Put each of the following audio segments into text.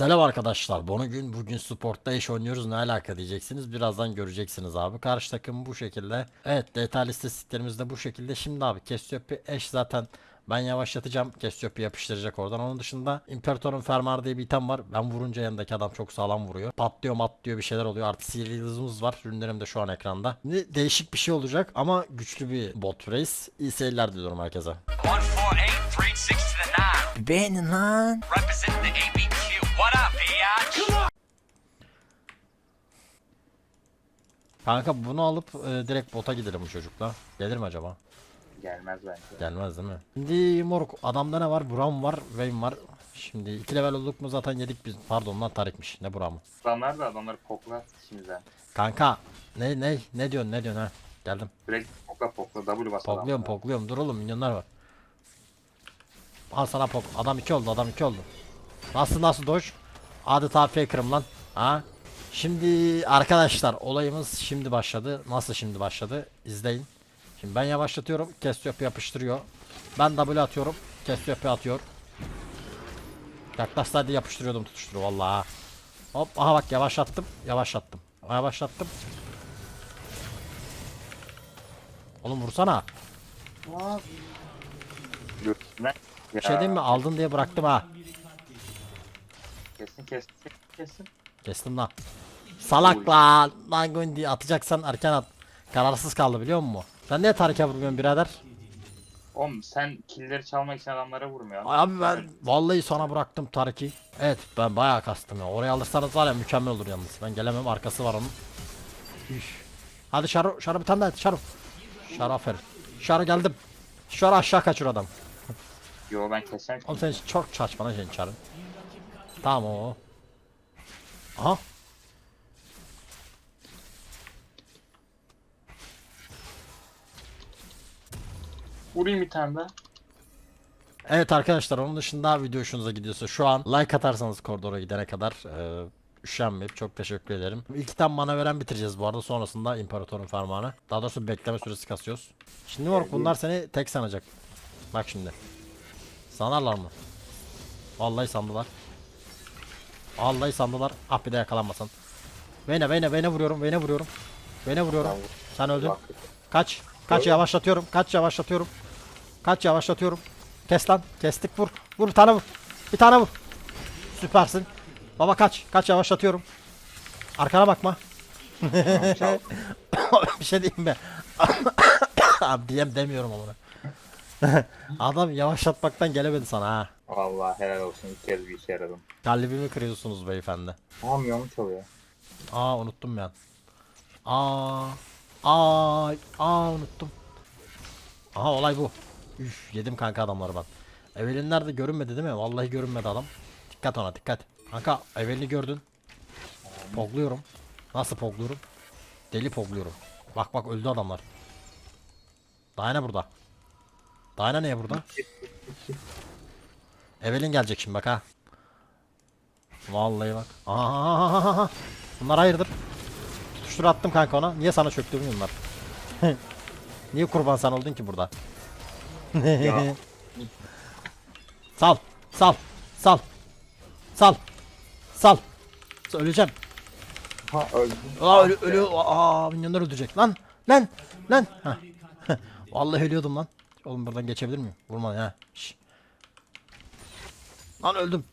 Selam arkadaşlar. Bugün bugün sportta iş oynuyoruz. Ne alaka diyeceksiniz. Birazdan göreceksiniz abi. Karşı takım bu şekilde. Evet data istatistiklerimiz de bu şekilde. Şimdi abi Cassiopeia eş zaten ben yavaşlatacağım. Cassiopeia yapıştıracak oradan. Onun dışında İmparator'un Fermar diye bir item var. Ben vurunca yanındaki adam çok sağlam vuruyor. Patlıyor matlıyor bir şeyler oluyor. Artı sihirli yıldızımız var. Ürünlerim de şu an ekranda. Şimdi değişik bir şey olacak ama güçlü bir bot race. İyi seyirler diliyorum herkese. 148, 360 to the 9. Beğenin lan. Representing the ABQ. What up, biatch? Kanka bunu alıp e, direkt bota gidelim bu çocukla. Gelir mi acaba? Gelmez bence. Gelmez değil mi? Şimdi moruk adamda ne var? Buram var, Vayne var. Şimdi iki level olduk mu zaten yedik biz. Pardon lan Tarik'miş. Ne Buram'ı? Adamlar da adamları pokla şimdiden. Kanka ne ne ne diyorsun ne diyorsun ha? Geldim. Direkt pokla pokla W bas Pokluyorum adamlara. pokluyorum. Dur oğlum milyonlar var. Al sana pok. Adam iki oldu adam iki oldu. Nasıl nasıl doş? Adeta faker'ım lan. Ha? Şimdi arkadaşlar olayımız şimdi başladı. Nasıl şimdi başladı? İzleyin. Şimdi ben yavaşlatıyorum. Cassiopeia yapıştırıyor. Ben W atıyorum. Cassiopeia atıyor. Yaklaşsaydı yapıştırıyordum tutuşturu vallahi. Hop aha bak yavaşlattım. Yavaşlattım. Yavaşlattım. Oğlum vursana. Bir şey diyeyim mi? Aldın diye bıraktım ha. Kesin kesin kesin. Kestim lan. Salak lan. Lan Gundi atacaksan erken at. Kararsız kaldı biliyor musun? Sen niye Tarık'a vurmuyorsun birader? Oğlum sen killleri çalmak için adamlara vurmuyorsun. Abi ben vallahi sana bıraktım Tarık'ı. Evet ben bayağı kastım ya. Oraya alırsanız var ya mükemmel olur yalnız. Ben gelemem arkası var onun. Üf. Hadi Şaru, Şaru bir tane daha et, Şaru. Şaru aferin. Şaru geldim. Şaru aşağı kaçır adam. Yo ben keseceğim. Oğlum sen çok saçma lan senin. Tamam o. Aha. Vurayım bir tane daha. Evet arkadaşlar onun dışında video hoşunuza gidiyorsa şu an like atarsanız koridora gidene kadar e, üşenmeyip çok teşekkür ederim. İlk tam mana veren bitireceğiz bu arada sonrasında imparatorun fermanı. Daha doğrusu bekleme süresi kasıyoruz. Şimdi moruk bunlar seni tek sanacak. Bak şimdi. Sanarlar mı? Vallahi sandılar. Vallahi sandılar. Ah bir de yakalanmasan. Vene vene vene vuruyorum vene vuruyorum. Vene vuruyorum. Sen öldün. Kaç. Kaç yavaşlatıyorum. Kaç yavaşlatıyorum. Kaç yavaşlatıyorum. Kes lan. Kestik vur. Vur bir tane vur. Bir tane vur. Süpersin. Baba kaç. Kaç yavaşlatıyorum. Arkana bakma. Bir şey diyeyim mi? Abi diyem demiyorum ama. Adam yavaşlatmaktan gelemedi sana ha. Vallahi helal olsun ilk kez bir işe yaradım. Kalbimi kırıyorsunuz beyefendi. Tamam yolunu çalıyor. Aa unuttum ben. Aa. Aa. Aa unuttum. Aha olay bu. Üf yedim kanka adamları ben. Evelin nerede görünmedi değil mi? Vallahi görünmedi adam. Dikkat ona dikkat. Kanka Evelin'i gördün. Pogluyorum. Nasıl pogluyorum? Deli pogluyorum. Bak bak öldü adamlar. Dayana burada. Dayana niye burada? Evelin gelecek şimdi bak ha. Vallahi bak. Aha. Bunlar hayırdır? Tutuştur attım kanka ona. Niye sana çöktü bunlar? Niye kurban sen oldun ki burada? Sal. Sal. Sal. Sal. Sal. Öleceğim. Ha öldüm. Aa ölü ölü aa minyonlar öldürecek lan. Lan. Lan. Heh. Vallahi ölüyordum lan. Oğlum buradan geçebilir miyim? Vurma ya. Şş. Lan öldüm.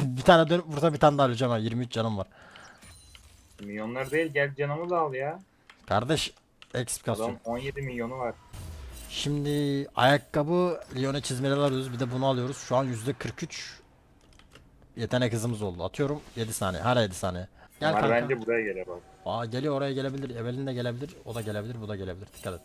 Bir tane dönüp vursa bir tane daha öleceğim ha. 23 canım var. Milyonlar değil gel canımı da al ya. Kardeş XP kasıyor. Adam 17 milyonu var. Şimdi ayakkabı Lyon'a çizmeler alıyoruz. Bir de bunu alıyoruz. Şu an %43 yetenek hızımız oldu. Atıyorum 7 saniye. Hala 7 saniye. Gel Bunlar kanka. bence buraya gelir bak. Aa geliyor oraya gelebilir. Evelin de gelebilir. O da gelebilir. Bu da gelebilir. Dikkat et.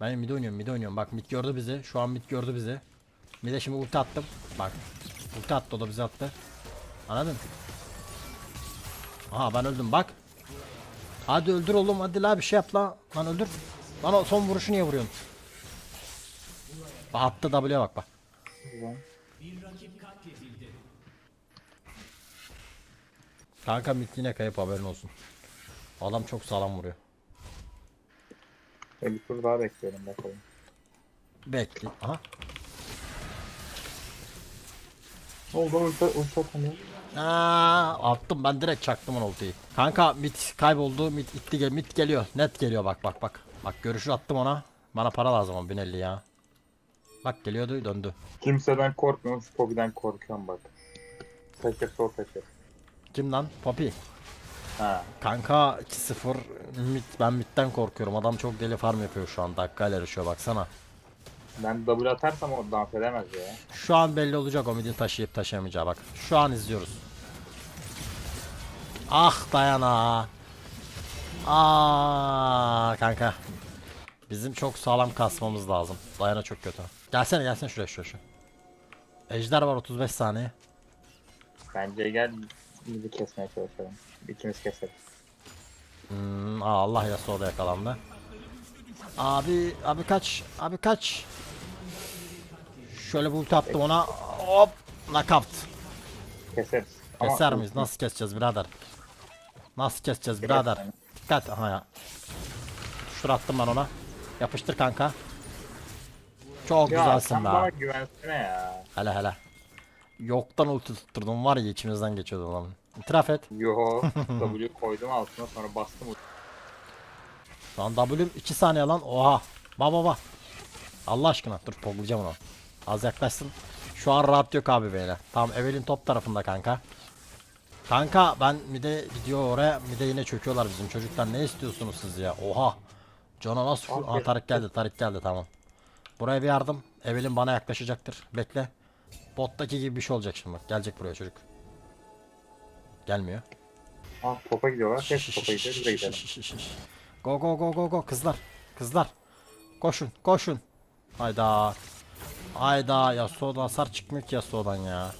Ben mid oynuyorum. Mid oynuyorum. Bak mid gördü bizi. Şu an mid gördü bizi. Mid'e şimdi ulti attım. Bak. Ulti attı o da bizi attı. Anladın? Aha ben öldüm bak. Hadi öldür oğlum hadi la bir şey yap la. Lan öldür. Lan o son vuruşu niye vuruyorsun? Bak attı W'ye bak bak. Kanka mid yine kayıp haberin olsun. Adam çok sağlam vuruyor. Ben bir tur daha bekliyorum bakalım. Bekle. Aha. Ne oldu? Ulti, ulti atamıyor. Aa, attım ben direkt çaktım onu ultiyi. Kanka mit kayboldu. Mit itti gel mit geliyor. Net geliyor bak bak bak. Bak görüşü attım ona. Bana para lazım ama 1050 ya. Bak geliyordu döndü. Kimseden korkmuyorum. Şu Poppy'den korkuyorum bak. Taker sol taker. Kim lan? Poppy. Ha. Kanka 2-0 mid, ben midden korkuyorum. Adam çok deli farm yapıyor şu an. Dakikayla yarışıyor baksana. Ben double atarsam o dans edemez ya. Şu an belli olacak o midi taşıyıp taşıyamayacağı bak. Şu an izliyoruz. Ah dayana. Aa kanka. Bizim çok sağlam kasmamız lazım. Dayana çok kötü. Gelsene gelsene şuraya şuraya şu. Ejder var 35 saniye. Bence gel bizi kesmeye çalışalım. İkimiz keseriz. Hmm, aa, Allah ya da yakalandı. Abi abi kaç abi kaç. Şöyle bir ulti attım ona. Hop knockout. Keseriz. Ama Keser ulti- miyiz? Nasıl keseceğiz birader? Nasıl keseceğiz birader? Dikkat aha ya. Şur attım ben ona. Yapıştır kanka. Çok Ya güzelsin sen be. bana güvensene ya. Hele hele. Yoktan ulti tutturdum var ya içimizden geçiyordu lan. İtiraf et. Yo W koydum altına sonra bastım. Lan W'm 2 saniye lan. Oha. Ba ba ba. Allah aşkına dur poglayacağım onu. Az yaklaşsın. Şu an rahat yok abi beyler. Tamam Evelyn top tarafında kanka. Kanka ben mide gidiyor oraya. Mide yine çöküyorlar bizim çocuklar. Ne istiyorsunuz siz ya? Oha. Cana nasıl? Abi, Aha Tarık geldi. Tarık geldi tamam. Buraya bir yardım. Evelyn bana yaklaşacaktır. Bekle. Bottaki gibi bir şey olacak şimdi bak. Gelecek buraya çocuk. Gelmiyor. Ah topa gidiyorlar. Hep topa gidiyor. Biz de gidelim. Go go go go go kızlar. Kızlar. Koşun koşun. Hayda. Hayda ya soda hasar çıkmıyor ki ya sodan ya.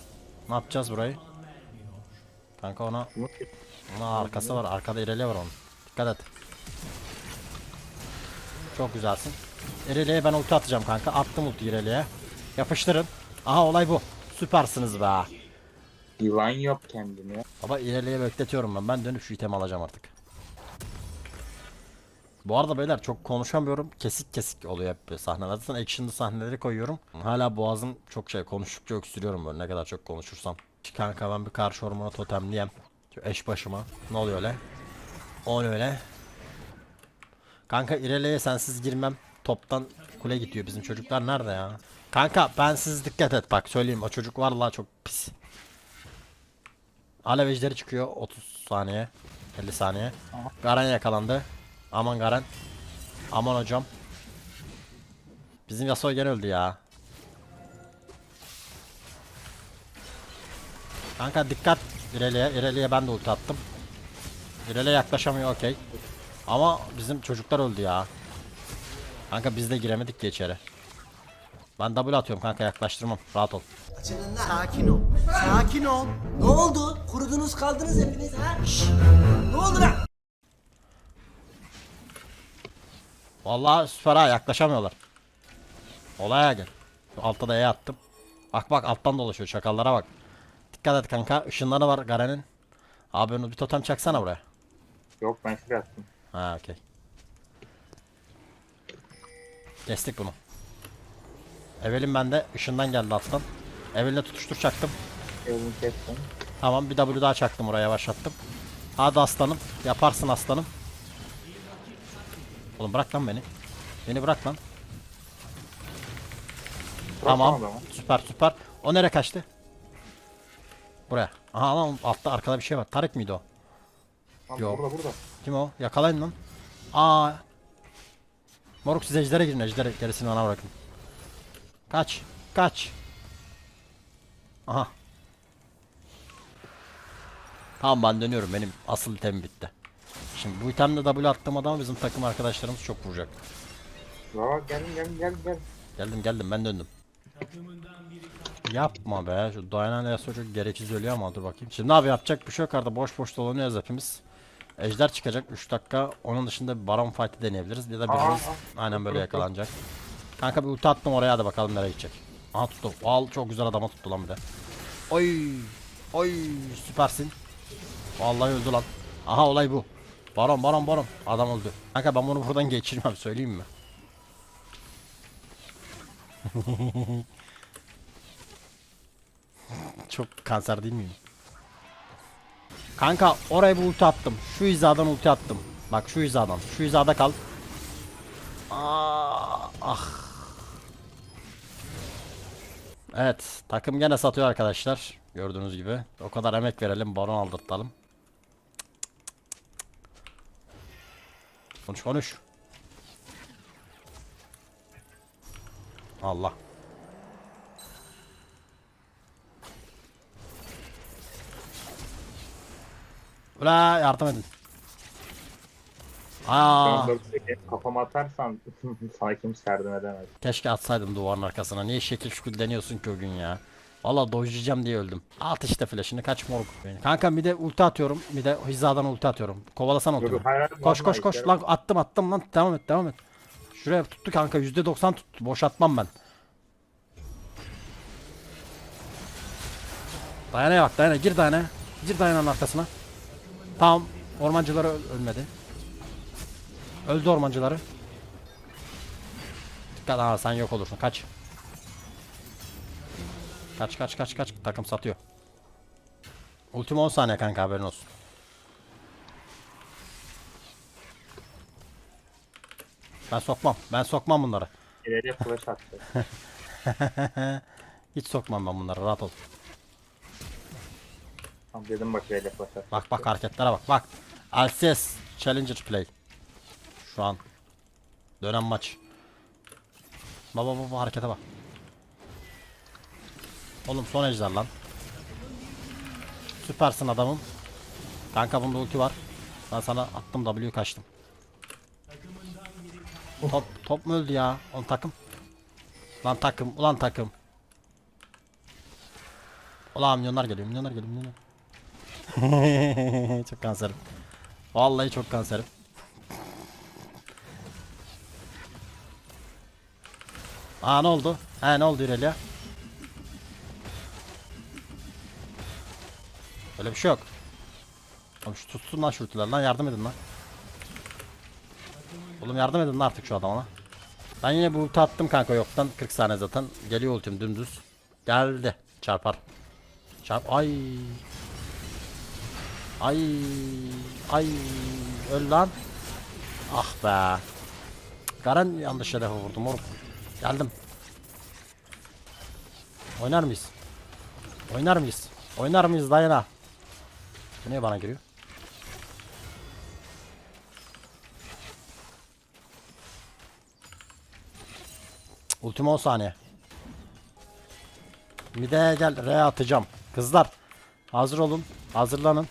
Ne yapacağız burayı? Kanka ona ona arkası var. Arkada ireli var onun. Dikkat et. Çok güzelsin. İreliye ben ulti atacağım kanka. Attım ulti ireliye. Yapıştırın. Aha olay bu. Süpersiniz be. Yılan yap kendini. Baba ileriye bekletiyorum ben. Ben dönüp şu itemi alacağım artık. Bu arada beyler çok konuşamıyorum. Kesik kesik oluyor hep böyle sahnelerde. Zaten action'lı sahneleri koyuyorum. Hala boğazım çok şey konuştukça öksürüyorum böyle ne kadar çok konuşursam. Kanka ben bir karşı ormana totemleyem. Şu eş başıma. Ne oluyor öyle? O ne öyle? Kanka ileriye sensiz girmem. Toptan kule gidiyor. Bizim çocuklar nerede ya? Kanka ben siz dikkat et bak söyleyeyim. O çocuk var la çok pis. Alev ejderi çıkıyor 30 saniye 50 saniye Garen yakalandı Aman Garen Aman hocam Bizim Yasuo gene öldü ya Kanka dikkat İreli'ye İreli'ye ben de ulti attım İreli'ye yaklaşamıyor okey Ama bizim çocuklar öldü ya Kanka biz de giremedik ki içeri Ben double atıyorum kanka yaklaştırmam rahat ol Sakin ol. Sakin ol. Ne oldu? Kurudunuz kaldınız hepiniz ha? Şşş! Ne oldu lan? Vallahi süper ha yaklaşamıyorlar. Olaya gel. Altta da E attım. Bak bak alttan dolaşıyor çakallara bak. Dikkat et kanka ışınları var Garen'in. Abi onu bir totem çaksana buraya. Yok ben şuraya attım. Ha okey. Kestik bunu. Evelin bende ışından geldi alttan. Evelin'e tutuştur çaktım. Yolunu kestim. Tamam bir W daha çaktım oraya yavaşlattım. Hadi aslanım. Yaparsın aslanım. Oğlum bırak lan beni. Beni bırak lan. Tamam. Adamı. Süper süper. O nereye kaçtı? Buraya. Aha lan altta arkada bir şey var. Tarık mıydı o? Lan Yok. Burada burada. Kim o? Yakalayın lan. Aa. Moruk siz ejdere girin. Ejdere gerisini bana bırakın. Kaç. Kaç. Aha. Tamam ben dönüyorum. Benim asıl item bitti. Şimdi bu itemle W attığım adam bizim takım arkadaşlarımız çok vuracak. Ya geldim geldim geldim geldim. Geldim geldim ben döndüm. Yapma be. Şu dayanan Yasuo çok gereksiz ölüyor ama dur bakayım. Şimdi abi yapacak bir şey yok arada boş boş dolanıyoruz hepimiz. Ejder çıkacak 3 dakika. Onun dışında bir baron fight'i deneyebiliriz. Ya da birimiz Aa, aynen böyle yakalanacak. Kanka bir ulti attım oraya hadi bakalım nereye gidecek. Aha tuttu. Al çok güzel adama tuttu lan bir de. Oy. Oy süpersin. Vallahi öldü lan. Aha olay bu. Baron baron baron. Adam öldü. Kanka ben bunu buradan geçirmem söyleyeyim mi? Çok kanser değil miyim? Kanka oraya bir ulti attım. Şu hizadan ulti attım. Bak şu hizadan. Şu hizada kal. Aa, ah. Evet takım gene satıyor arkadaşlar. Gördüğünüz gibi. O kadar emek verelim baron aldırtalım. Konuş konuş. Allah. Ula yardım edin. Aa, Dörtteki kafama atarsan sana kimse yardım edemez. keşke atsaydım duvarın arkasına. Niye şekil şükür deniyorsun ki o gün ya? Valla dojlayacağım diye öldüm. At işte flash'ını kaç moruk. Kanka bir de ulti atıyorum. Bir de hizadan ulti atıyorum. Hayır, hayır, Koş koş koş. Lan attım attım lan. Devam et devam et. Şuraya tuttu kanka. %90 tuttu. Boş atmam ben. Dayanaya bak dayana. Gir dayana. Gir dayananın arkasına. Tamam. Ormancıları öl- ölmedi. Öldü ormancıları. Dikkat ha sen yok olursun. Kaç. Kaç kaç kaç kaç. Takım satıyor. Ultim 10 saniye kanka haberin olsun. Ben sokmam. Ben sokmam bunları. İleriye flash attı. Hiç sokmam ben bunları. Rahat ol. Tam dedim bak ileriye flash attı. Bak bak hareketlere bak. Bak. Alces Challenger Play. Şu an. Dönem maç. Baba baba harekete bak. Oğlum son ejder lan. Süpersin adamım. Kanka bunda ulti var. Ben sana attım W kaçtım. Top, top mu öldü ya? On takım. Lan takım, ulan takım. Ulan milyonlar geliyor, milyonlar geliyor, milyonlar. çok kanserim. Vallahi çok kanserim. Aa ne oldu? He ne oldu İrelia? Öyle bir şey yok. Oğlum şu tutsun lan şu ultiler lan yardım edin lan. Oğlum yardım edin lan artık şu adama. Ben yine bu ulti attım kanka yoktan 40 saniye zaten. Geliyor ultim dümdüz. Geldi. Çarpar. Çarp. Ay. Ay. Ay. Öl lan. Ah be. Garen yanlış hedefe vurdum oğlum. Geldim. Oynar mıyız? Oynar mıyız? Oynar mıyız dayana? Bu niye bana giriyor? Cık, Ultima 10 saniye. Mide gel R atacağım. Kızlar hazır olun. Hazırlanın.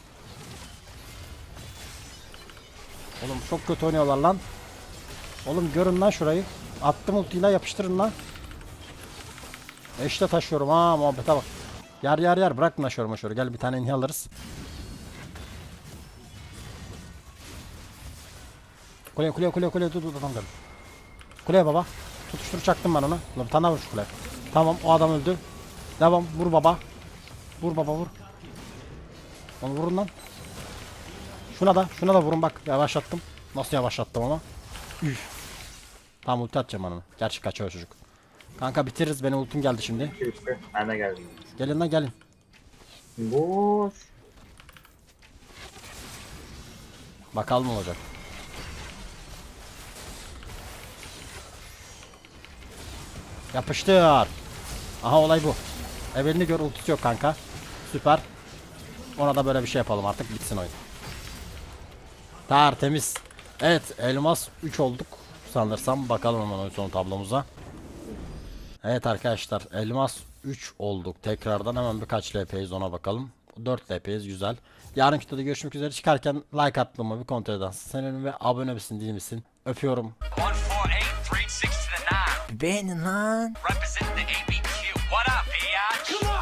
Oğlum çok kötü oynuyorlar lan. Oğlum görün lan şurayı. Attım ultiyle yapıştırın lan. Eşte taşıyorum ha muhabbete bak. Yer yer yer bırakma şöyle şöyle gel bir tane inhi alırız. Kuleye kuleye kuleye kuleye dur dur adam. Kuleye baba. Tutuştur çaktım ben onu. Lan tane vur şu kuleye. Tamam o adam öldü. Devam vur baba. Vur baba vur. Onu vurun lan. Şuna da şuna da vurun bak yavaşlattım. Nasıl yavaşlattım ama. Üf. Tamam ulti atacağım onu. Gerçi kaçıyor çocuk. Kanka bitiririz benim ultim geldi şimdi. Ben de geldim. Gelin lan gelin. Boş. Bakalım olacak. Yapıştır. Aha olay bu. Evvelini gör ultisi yok kanka. Süper. Ona da böyle bir şey yapalım artık bitsin oyun. Tertemiz. Evet elmas 3 olduk sanırsam. Bakalım hemen oyun sonu tablomuza. Evet arkadaşlar elmas 3 olduk. Tekrardan hemen birkaç LP'yiz ona bakalım. 4 LP'yiz güzel. Yarınki videoda görüşmek üzere. Çıkarken like attığımı bir kontrol edersin. Senin ve abone misin değil misin? Öpüyorum. 148, 3, 6 to the 9. Beğenin lan. Representing